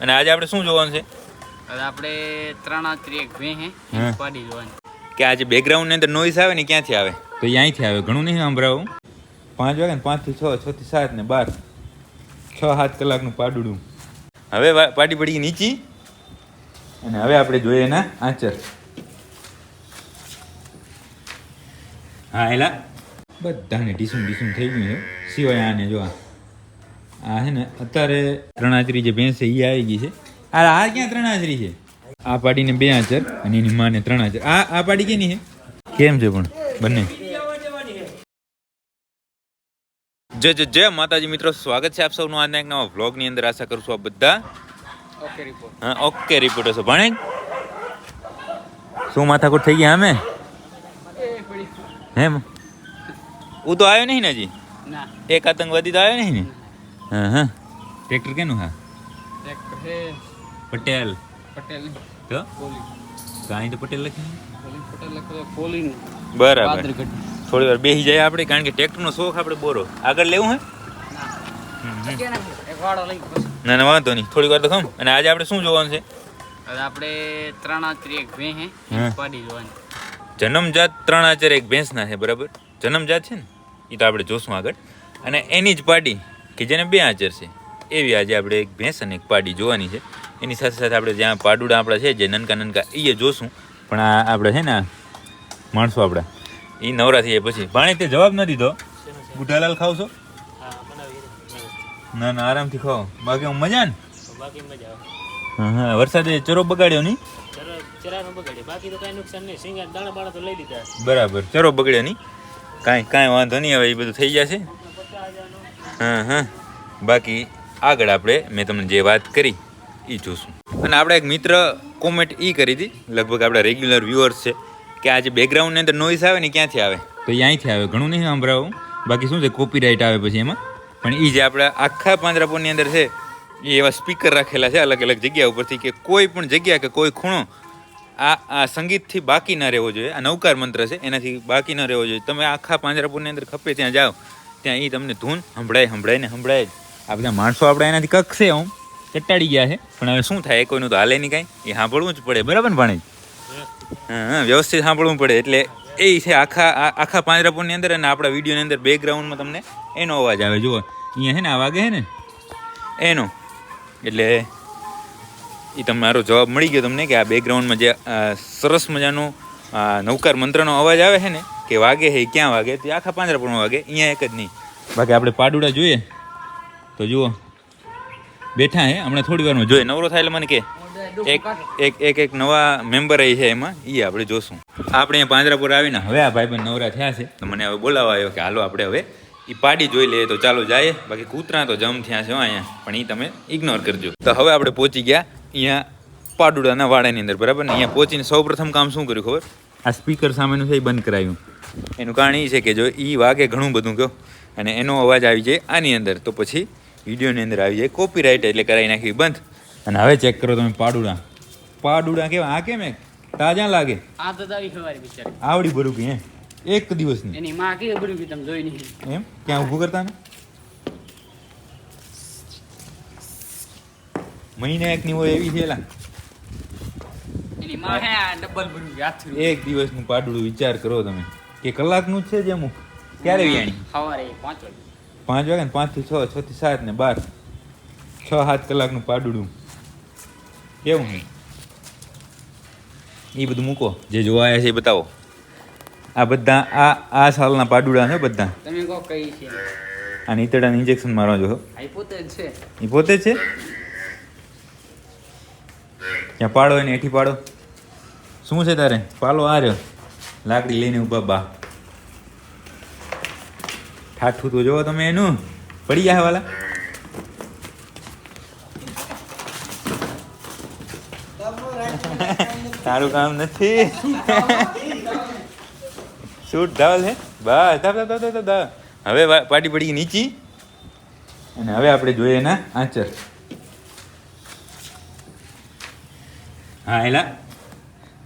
અને આજે આપણે શું જોવાનું છે? હવે આપણે ત્રણ ત્રી એક ભે હે પાડી જોવાની. કે આજે બેકગ્રાઉન્ડની અંદર નોઈસ આવે ને ક્યાંથી આવે? તો અહીંથી આવે ઘણું નહીં સંભળાવું. પાંચ વાગે ને પાંચથી છ છથી સાત ને બાર. છ સાત કલાકનું પાડુડું. હવે પાડી પડી નીચી. અને હવે આપણે જોઈએ એના આંચર હા એલા. બધાને ટીસુમ ડીસું થઈ ગયું છે. સિવાય આને જો આ છે ને અત્યારે ત્રણાચરી જે ભેંસ છે એ આવી ગઈ છે. આ આ ક્યાં ત્રણાચરી છે? આ પાડીને બે હાજર અને એની માને ત્રણ આંચર આ આ પાડી કેની છે? કેમ છે પણ? બંને. જય જય જય માતાજી મિત્રો સ્વાગત છે આપ સૌનું આજના એક નવા વ્લોગની અંદર. આશા કરું છું આપ બધા ઓકે રિપોર્ટ હા ઓકે રિપોર્ટ હશે. ભણે? શું માથાકૂટ થઈ ગયા અમે? હેમ? હું તો આવ્યો નહીં ને હજી? એક આતંકવાદી તો આવ્યો નહીં ને? હા હા. ટ્રેક્ટર કેનું હા? ટ્રેક્ટર હે પટેલ. પટેલ. તો? કાંઈ તો પટેલ લખ્યું પટેલ લખો પોલી બરાબર. થોડી વાર બેસી જાય આપણે કારણ કે ટ્રેક્ટરનો શોખ આપણે બોરો. આગળ લેવું હે? ના. ના ના વાંધો નહીં. થોડી વાર તો ખમ. અને આજે આપણે શું જોવાનું છે? આપણે ત્રણાચરી એક ભે હે પાડી જોવાની. જન્મજાત ત્રણ આચર એક ભેંસના છે બરાબર? જન્મજાત છે ને? એ તો આપણે જોશું આગળ. અને એની જ પાડી કે જેને બે આચર છે. એવી આજે આપણે એક ભેંસ અને એક પાડી જોવાની છે. એની સાથે સાથે આપણે જ્યાં પાડુડા આપણા છે, જે નનકા નનકા એ જોશું. પણ આ આપણે છે ને માણસો આપણા. એ નવરા થઈ જાય પછી. પાણી તે જવાબ નથી દીધો. બુઢાલાલ ખાવ છો? ના ના, આરામથી ખાઓ. બાકી હું મજા ને? હા હા, વરસાદે ચરો બગાડ્યો નહીં? તો તો બરાબર, ચરો બગડ્યો નહીં? કાંઈ કાંઈ વાંધો નહીં, હવે એ બધું થઈ જશે. હા હા. બાકી આગળ આપણે, મેં તમને જે વાત કરી એ જોશું. અને આપણે એક મિત્ર કોમેન્ટ એ કરી હતી, લગભગ આપણા રેગ્યુલર વ્યુઅર્સ છે, કે આ જે બેકગ્રાઉન્ડની અંદર નોઈસ આવે ને ક્યાંથી આવે? તો અહીંથી આવે, ઘણું નહીં સાંભળાવું. બાકી શું છે કોપીરાઇટ આવે પછી એમાં. પણ એ જે આપણા આખા પાંજરાપોળની અંદર છે, એ એવા સ્પીકર રાખેલા છે અલગ અલગ જગ્યા ઉપરથી કે કોઈ પણ જગ્યા કે કોઈ ખૂણો આ આ સંગીતથી બાકી ન રહેવો જોઈએ. આ નવકાર મંત્ર છે, એનાથી બાકી ન રહેવો જોઈએ. તમે આખા પાંજરાપુરની અંદર ખપે ત્યાં જાઓ. ત્યાં એ તમને ધૂન સંભળાય સંભળાય ને સંભળાય. આ બધા માણસો આપણે એનાથી કકશે હું ચટાડી ગયા છે. પણ હવે શું થાય? કોઈનું તો હાલે નહીં કાંઈ. એ સાંભળવું જ પડે. બરાબર ને ભાણે હા વ્યવસ્થિત સાંભળવું પડે. એટલે એ છે આખા આખા પાંજરાપુરની અંદર અને આપણા વિડીયોની અંદર બેકગ્રાઉન્ડમાં તમને એનો અવાજ આવે. જુઓ, અહીંયા છે ને, આ વાગે છે ને? એનો. એટલે એ તમારો જવાબ મળી ગયો તમને કે આ બેકગ્રાઉન્ડમાં જે સરસ મજાનો નૌકાર મંત્રનો અવાજ આવે છે ને કે વાગે હે, ક્યાં વાગે? તો આખા પાંજરાપુરમાં વાગે, અહીંયા એક જ નહીં. બાકી આપણે પાડુડા જોઈએ. તો જુઓ. બેઠા હે, હમણાં થોડી વારમાં જોઈએ. નવરો થાય એટલે મને કે, એક એક એક એક નવા મેમ્બર એ છે એમાં એ આપણે જોશું. આપણે અહીંયા પાંજરાપુર આવીને હવે આ ભાઈ ભાઈબંધ નવરા થયા છે. તો મને હવે બોલાવા આવ્યો કે હાલો આપણે હવે એ પાડી જોઈ લઈએ તો ચાલો જાય. બાકી કૂતરા તો જમ થયા છે અહીંયા, પણ એ તમે ઇગ્નોર કરજો. તો હવે આપણે પહોંચી ગયા અહીંયા પાડુડાના વાડાની અંદર, બરાબર ને? અહીંયા પહોંચીને સૌ પ્રથમ કામ શું કર્યું ખબર? આ સ્પીકર સામેનું છે એ બંધ કરાવ્યું એનું કારણ એ છે કે જો એ વાગે ઘણું બધું કહો. અને એનો અવાજ આવી જાય આની અંદર. તો પછી વિડીયોની અંદર આવી જાય કોપીરાઇટ એટલે કરાવી નાખી બંધ. અને હવે ચેક કરો તમે પાડુડા. પાડુડા કેવા? આ કેમ તાજા લાગે. આ તો તારી ખવારી બિચારી. આવડી ભરું કે એક દિવસની. એની માં કે બધું કે તમે જોઈ નહીં. એમ? ક્યાં ઊભું કરતા ને? મહિને એક ની હોય એવી એલા એની માં હે ડબલ બધું હાથ એક દિવસનું પાડુડું વિચાર કરો તમે. કે કલાકનું જ છે જ અમુક ક્યારે વ્યાણી? સવારે પાંચ વાગે. પાંચ વાગે ને પાંચથી છ છ થી સાત ને બાર. છ સાત કલાકનું પાડુડું. કેવું છે એ બધું મૂકો. જે જોવા આવ્યા છે એ બતાવો. આ બધા આ આ સાલના પાડુડા છે બધા. તમે કહો કઈ છે? આ નીતડાને ઇન્જેક્શન મારવા જો એ પોતે જ છે? એ પોતે છે? ત્યાં પાડો એને એઠી પાડો. શું છે તારે? પાલો આ રહ્યો. લાકડી લઈને ઊભા બા. ઠાઠું તો જોવો તમે એનું. પડી ગયા વાલા તારું કામ નથી. શૂટ ધાવલ હે? બસ ધાવ ધાવ ધાવ ધાવ હવે પાટી પડી ગઈ નીચી. અને હવે આપણે જોઈએ એના આંચર હા, એલા.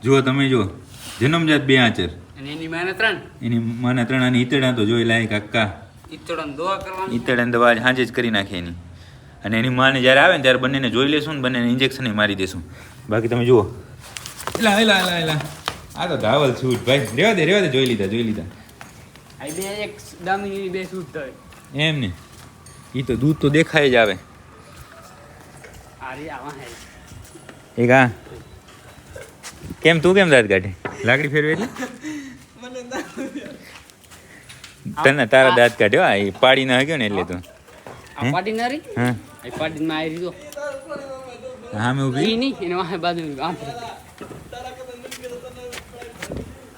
જુઓ તમે, જુઓ. જન્મજાત બે આંચર. અને એની માને ત્રણ. એની માને ત્રણ અને ઈતડા તો જોઈ લાયક અક્કા ઈતળાને દવા કરવાની. ઈતડાને દવા હાજે જ કરી નાખે એની. અને એની માને જ્યારે આવે ને ત્યારે બંનેને જોઈ લેશું ને બંનેને ઇન્જેક્શન મારી દેશું. બાકી તમે જુઓ. એલા એલા એલા એલા. આ તો ધાવલ છૂટ ભાઈ. રેવા દે રેવા દે જોઈ લીધા જોઈ લીધા. આ બે એક દામિની બે છૂટ થાય. એમ ને. એ તો દૂધ તો દેખાય જ આવે. એક આ. કેમ તું કેમ દાંત કાઢે? લાકડી ફેરવે એટલે? તને તારા દાંત કાઢ્યો? આ એ પાડી ના ગયો ને એટલે તો. પાડી ના રી હા. આ પાટી માં આવી રીતો હા મેં ઈ ઊભી નહીં એને વાહે બાજુ આમ.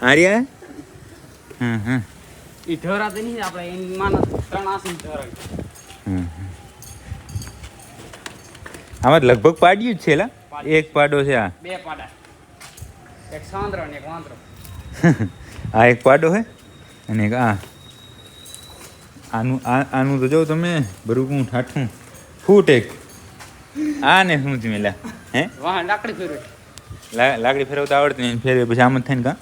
હાર્યા હમ હમ. ઈ ઢોરાતે નહીં આપણે એની માના ત્રણ આસન ધરા. આમાં લગભગ પાડ્યું જ છે લા. એક પાડો છે આ. બે પાડા. એક સાંદ્રો ને એક વાંદરો. આ એક પાડો છે અને એક આ. આનું આનું તો જો તમે બરુકું ઠાઠું. ફૂટ એક. આ ને શું થયું એલા હે? વાહ લાકડી ફેરવે. લાકડી ફેરવતા આવડતી નહીં ફેરવે પછી આમ જ થાય ને કાં?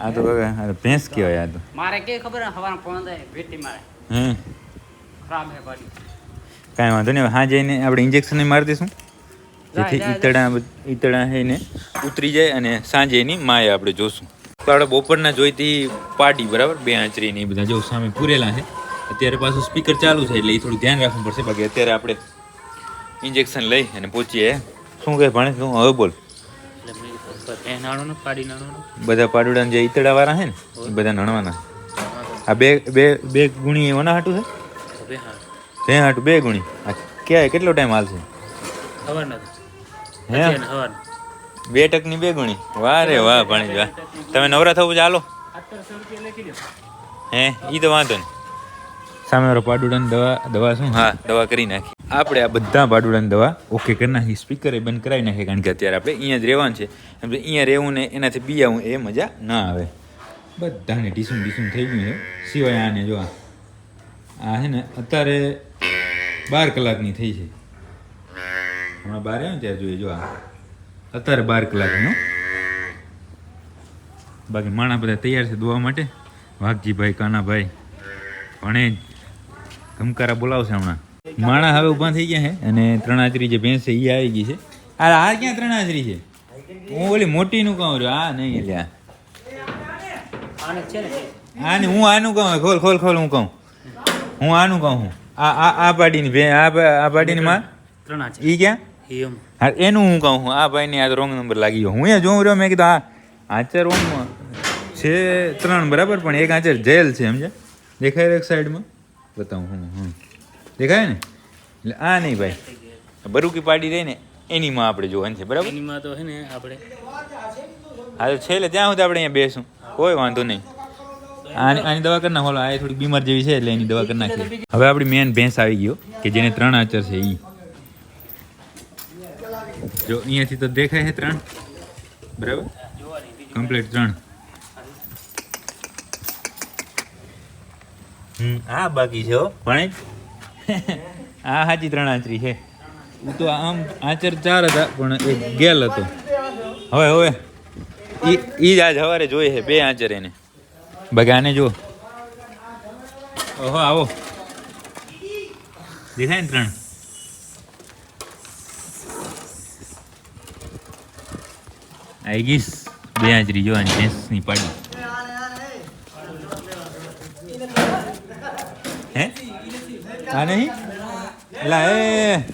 આ તો ભેંસ કહેવાય આ તો. મારે કે ખબર હવાના ફોન થાય ભેટી મારે. હમ ખરાબ હે પાડી. કાંઈ વાંધો નહીં. હા જઈને આપણે ઇન્જેક્શન મારી દઈશું. જેથી ઈતડા ઈતડા ઈતળા ઈતળા છે ને ઉતરી જાય અને સાંજે એની માએ આપણે જોશું. તો આપણે બપોરના જોઈતી પાર્ટી બરાબર? બે આંચરી ને એ બધા જો સામે પૂરેલા છે. અત્યારે પાછું સ્પીકર ચાલુ છે એટલે એ થોડું ધ્યાન રાખવું પડશે. બાકી અત્યારે આપણે ઇન્જેક્શન લઈ અને પહોંચીએ. શું કહે ભણે શું? હવે બોલ. બધા પાડુડા જે ઈતડા વાળા છે ને એ બધા નણવાના. આ બે બે બે ગુણી એવાના હાટું છે? તે હાટું બે ગુણી. આ ક્યાં કેટલો ટાઈમ હાલશે? નથી હે? બે ટકની બે ગુણી. વાહ રે વાહ ભણી વાહ. તમે નવરા થવું ચાલો હે ઈ તો વાંધો નહીં. સામે વાળો પાડુડાની દવા દવા શું? હા દવા કરી નાખી. આપણે આ બધા પાડુડાની દવા ઓકે કરી નાખી. સ્પીકરે બંધ કરાવી નાખી કારણ કે અત્યારે આપણે અહીંયા જ રહેવાનું છે. એમ અહીંયા રહેવું ને એનાથી બી આવું એ મજા ના આવે. બધાને ટીસુમ ટીસુમ થઈ ગયું છે. સિવાય આને જો આ આ છે ને અત્યારે બાર કલાકની થઈ છે. હમણાં બાર આવ્યો ત્યારે જોઈએ જો આ અત્યારે બાર કલાકનો. બાકી માણા બધા તૈયાર છે દોવા માટે. વાઘજીભાઈ કાનાભાઈ ભણે ધમકારા બોલાવશે હમણાં. માણા હવે ઊભા થઈ ગયા છે અને ત્રણાચરી જે ભેંસ છે એ આવી ગઈ છે. આ આ ક્યાં ત્રણાચરી છે? હું ઓલી મોટીનું કહું છું આ નહીં એટલે આ. આને આને હું આનું કહું ખોલ ખોલ ખોલ હું કહું. હું આનું કહું હું આ આ આ પાડીની ભે આ આ પાડીની માં ત્રણ છે. ઈ ક્યાં? હા એનું હું કહું હું આ ભાઈને આ રોંગ નંબર લાગી ગયો હું એ જોઉં રહ્યો મેં કીધું આ આચર રોંગ છે ત્રણ બરાબર? પણ એક આચર જેલ છે સમજે દેખાય રહ્યો એક સાઈડમાં? બતાવું હું હમ. દેખાય ને? એટલે આ નહીં ભાઈ. બરુકી પાડી રહી ને એની માં આપણે જોવાની છે બરાબર? એનીમાં તો છે ને આપણે હા તો છેલ્લે ત્યાં સુધી આપણે અહીંયા બેસું. કોઈ વાંધો નહીં. આની આની દવા કરી નાખો. આ થોડીક થોડી બીમાર જેવી છે એટલે એની દવા કરી નાખીએ. હવે આપણી મેન ભેંસ આવી ગયો કે જેને ત્રણ આચર છે એ જો અહીંયાથી તો દેખાય છે ત્રણ. બરાબર? કમ્પ્લીટ ત્રણ. હા આ બાકી છે હો ભણે. આ સાચી ત્રણ આચરી છે. હું તો આમ આચર ચાર હતા પણ એક ગેલ હતો. હવે હવે. ઈ ઈ જ આજ સવારે જોઈએ છે બે આંચર એને. બાકી આને જો ઓહો, આવો. દેખાય ને ત્રણ? આઈ ગઈશ. બે હાજરી જો ભેંસની પાડી. હે? આ નહીં? લા, એ.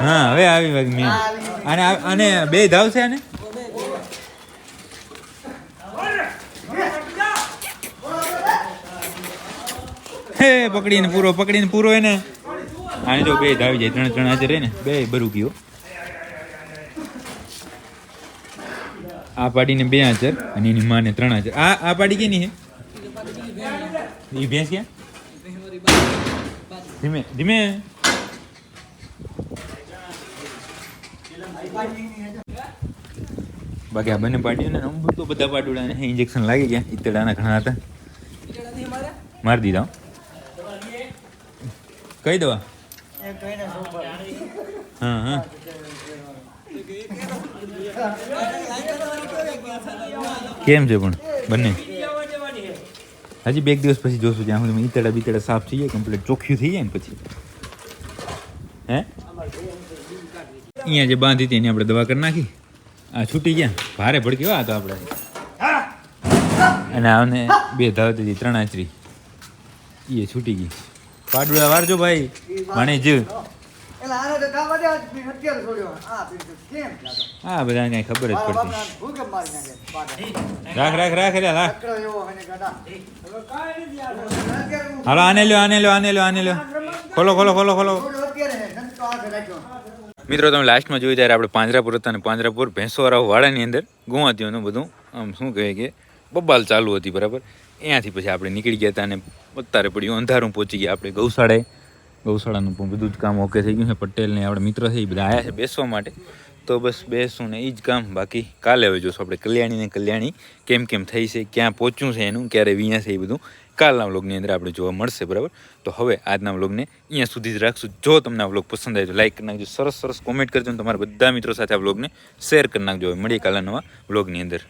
હા, હવે આવી વાગ મેં. અને અને બે ધાવશે આને? હે, પકડીને પૂરો પકડીને પૂરો એને. આને જો બે ધાવી જાય ત્રણ ત્રણ હાજર ને બે બરું ગયો. આ પાડીને બે હાજર અને એની માને ત્રણ હાજર. આ આ પાડી કેની હે એ ભેંસ ક્યાં? ધીમે ધીમે. બાકી આ બંને પાડીઓને નંબર તો બધા પાડોડાને ઇન્જેક્શન લાગી ગયા. ઈતડાના ઘણા હતા. મારી દીધા હો. કઈ દવા? હા હા. કેમ છે પણ બંને? હજી બે એક દિવસ પછી જોશું જ્યાં સુધી ઈતડા બીતડા સાફ થઈ જાય કમ્પ્લીટ ચોખ્ખું થઈ જાય ને પછી. હે? અહીંયા જે બાંધી હતી એની આપણે દવા કરી નાખી. આ છૂટી ગયા. ભારે ભડકી આ તો આપણે. અને આવને બે ધાવતી હતી ત્રણ આચરી એ છૂટી ગઈ. પાડુડા વારજો ભાઈ. માણે જ એટલે આને તો કામ વધે અત્યારે છોડ્યો આ બીજું કેમ લાગે? હા બધાને કઈ ખબર જ પડતી. રાખ રાખ રાખ રે રાખ. હાલો આને લ્યો આને લ્યો આને લ્યો આને લ્યો. ખોલો ખોલો ખોલો ખોલો. મિત્રો, તમે લાસ્ટમાં જોયું ત્યારે આપણે પાંજરાપુર હતા અને પાંજરાપુર ભેંસોવાળા વાડાની અંદર ગુવાતીઓનું બધું, આમ શું કહે કે, બબાલ ચાલુ હતી, બરાબર? અહીંયાથી પછી આપણે નીકળી ગયા હતા અને અત્યારે પડ્યું અંધારું પહોંચી ગયા આપણે ગૌશાળાએ. ગૌશાળાનું પણ બધું જ કામ ઓકે થઈ ગયું છે. પટેલને આપણે મિત્ર છે, એ બધા આવ્યા છે બેસવા માટે. તો બસ બેસું ને એ જ કામ. બાકી કાલે હવે જોશું આપણે કલ્યાણી ને કલ્યાણી કેમ કેમ થઈ છે, ક્યાં પહોંચ્યું છે એનું, ક્યારે વિયા છે એ બધું. કાલના વ્લોગની અંદર આપણે જોવા મળશે, બરાબર? તો હવે આજના વ્લોગને અહીંયા સુધી જ રાખશું. જો તમને આ વ્લોગ પસંદ આવે તો લાઈક કરી નાખજો, સરસ સરસ કોમેન્ટ કરજો અને તમારા બધા મિત્રો સાથે આ વ્લોગને શેર કરી નાખજો. મળીએ કાલના નવા વ્લોગની અંદર.